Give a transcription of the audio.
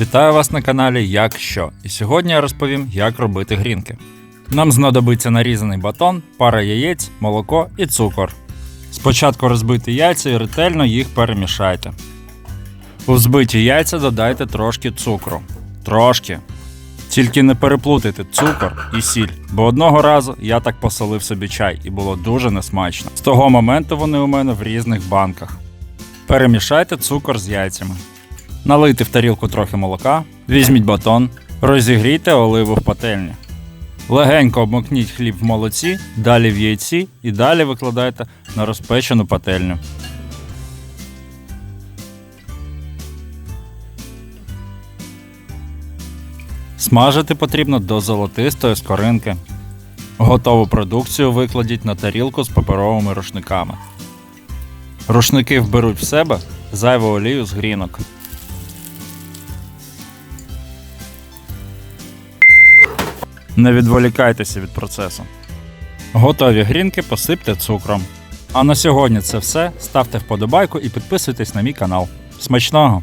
Вітаю вас на каналі Як Що. І сьогодні я розповім, як робити грінки. Нам знадобиться нарізаний батон, пара яєць, молоко і цукор. Спочатку розбийте яйця і ретельно їх перемішайте. У взбиті яйця додайте трошки цукру. Трошки. Тільки не переплутайте цукор і сіль, бо одного разу я так посолив собі чай і було дуже несмачно. З того моменту вони у мене в різних банках. Перемішайте цукор з яйцями. Налийте в тарілку трохи молока, візьміть батон, розігрійте оливу в пательні. Легенько обмокніть хліб в молоці, далі в яйці і далі викладайте на розпечену пательню. Смажити потрібно до золотистої скоринки. Готову продукцію викладіть на тарілку з паперовими рушниками. Рушники вберуть в себе зайву олію з грінок. Не відволікайтеся від процесу. Готові грінки посипте цукром. А на сьогодні це все. Ставте вподобайку і підписуйтесь на мій канал. Смачного!